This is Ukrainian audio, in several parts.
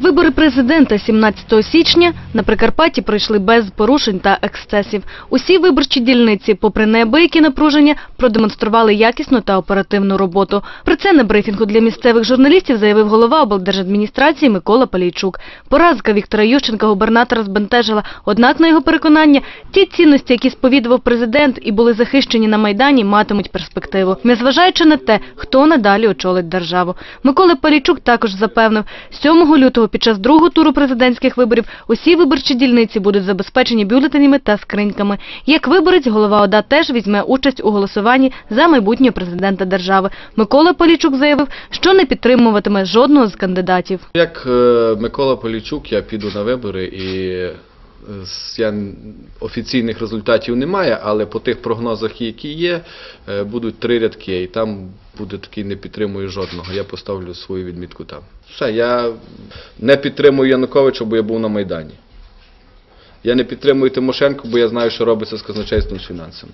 Вибори президента 17 січня на Прикарпатті пройшли без порушень та ексцесів. Усі виборчі дільниці, попри неабиякі напруження, продемонстрували якісну та оперативну роботу. Про це на брифінгу для місцевих журналістів заявив голова облдержадміністрації Микола Палійчук. Поразка Віктора Ющенка губернатора збентежила, однак, на його переконання, ті цінності, які сповідував президент і були захищені на Майдані, матимуть перспективу, незважаючи на те, хто надалі очолить державу. Микола Палійчук також запевнив, 7 лютого під час другого туру президентських виборів усі виборчі дільниці будуть забезпечені бюлетенями та скриньками. Як виборець, голова ОДА теж візьме участь у голосуванні за майбутнього президента держави. Микола Палійчук заявив, що не підтримуватиме жодного з кандидатів. Як е, Микола Полічук, я піду на вибори і е, я, офіційних результатів немає, але по тих прогнозах, які є, е, будуть три рядки, і там буде такий не підтримую жодного. Я поставлю свою відмітку там. Все, я не підтримую Януковича, бо я був на Майдані. Я не підтримую Тимошенко, бо я знаю, що робиться з казначейством з фінансами.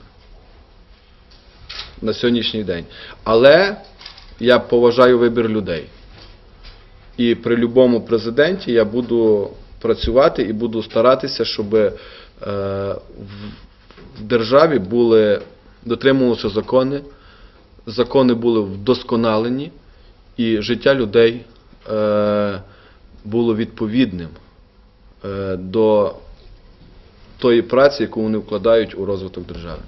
На сьогоднішній день. Але я поважаю вибір людей. І при будь-якому президенті я буду працювати і буду старатися, щоб е, в, в державі були дотримувалися закони, закони були вдосконалені, і життя людей е, було відповідним е, до тої праці, яку вони вкладають у розвиток держави.